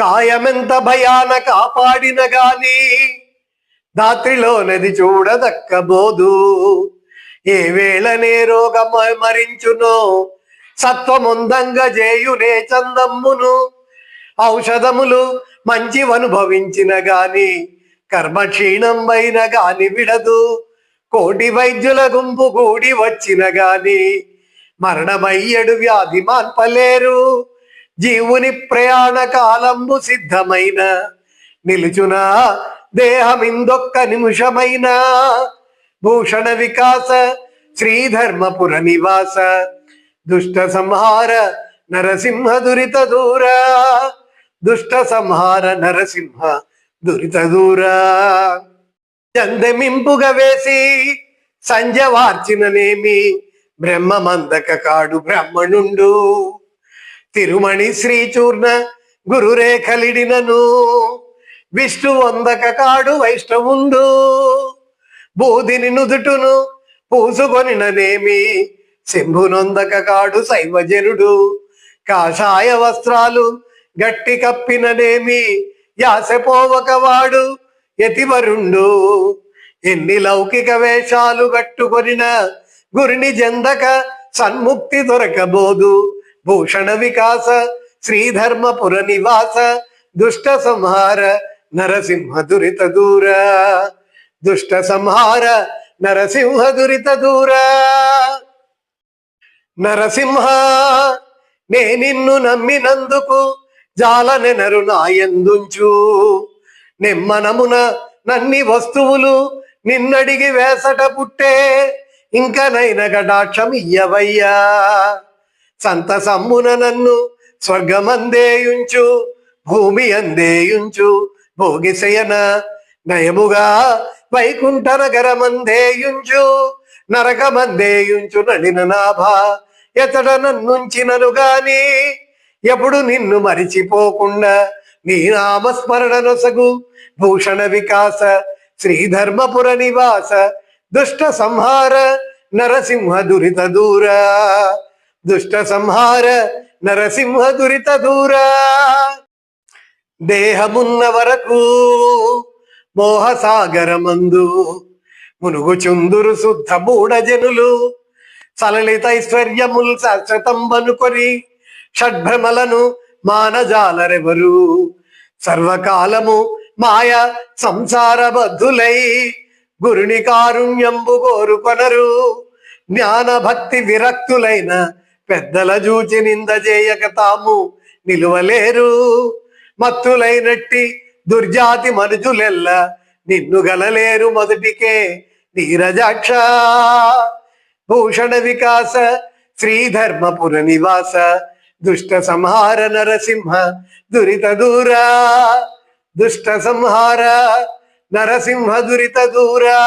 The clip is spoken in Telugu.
కాయమెంత భయాన కాపాడిన గాని దాత్రిలో నది చూడదక్కబోదు. ఏ వేళనే రోగమ మరించునో సత్వముందంగా చేయునే చందమ్మును. ఔషధములు మంచివనుభవించిన గాని కర్మక్షీణంబైన గాని విడదు. కోటి వైద్యుల గుంపు కూడి వచ్చిన గాని మరణమయ్యడు వ్యాధి మాన్పలేరు జీవుని ప్రయాణ కాలంబు సిద్ధమైన. నిలుచున దేహమిందొక్క నిమిషమైన. భూషణ వికాస శ్రీధర్మపుర నివాస. దుష్ట సంహార నరసింహ దురిత దూర. దుష్ట సంహార నరసింహ దురిత దూర. చందమింపుగా వేసి సంజవార్చిననేమి బ్రహ్మమందక కాడు బ్రహ్మణుండు. తిరుమణి శ్రీచూర్ణ గురురేఖలిడినను. విష్ణు వందక కాడు వైష్ణవుండు. బూదిని నుదుటును పూసుకొనిననేమి శంభునొందక కాడు శైవజనుడు. కాషాయ వస్త్రాలు గట్టి కప్పిననేమి యాసపోవకవాడు యతివరుండు. ఎన్ని లౌకిక వేషాలు గట్టుకొనిన గురిని జందక సన్ముక్తి దొరకబోదు. భూషణ వికాస శ్రీధర్మపుర నివాస దుష్ట సంహార నరసింహ దురిత దూర దుష్ట సంహార నరసింహ దురిత దూర నరసింహ నే నిన్ను నమ్మినందుకు జాలనెనరు నాయందుంచు. నిమ్మనమున నన్ని వస్తువులు నిన్నడిగి వేసట పుట్టే ఇంకనైన కటాక్షం ఇయ్యవయ్యా సంతసమ్మున నన్ను స్వర్గమందేయుంచు భూమి అందేయుంచు భోగిశయన నయముగా వైకుంఠ నగరమందేయుంచు నరకమందేయుంచు నడిన నాభ ఎతడ నన్నుంచినను గాని ఎప్పుడు నిన్ను మరిచిపోకుండా నీ నామస్మరణ నొసగు భూషణ వికాస శ్రీధర్మపుర నివాస దుష్ట సంహార నరసింహ దురిత దూర. దుష్ట సంహార నరసింహ దురిత దూర దేహమున్న వరకు మోహసాగరమందు మునుగుచుందురు శుద్ధ మూఢజనులు. సలలితైశ్వర్యముల్ శాశ్వతంబనుకొని షడ్భ్రమలను మానజాలరెవరు? సర్వకాలము మాయ సంసార బద్ధులై గురుని కారుణ్యంబు కోరుకొనరు. జ్ఞాన భక్తి విరక్తులైన పెద్దల జూచి నింద చేయక తాము నిలువలేరు. మత్తులైనట్టి దుర్జాతి మనుజులెల్ల నిన్ను గలలేరు మొదటికే నీరజాక్ష. భూషణ వికాస శ్రీధర్మపుర నివాస దుష్ట సంహార నరసింహ దురిత దూర. దుష్ట సంహార నరసింహ దురిత దూరా.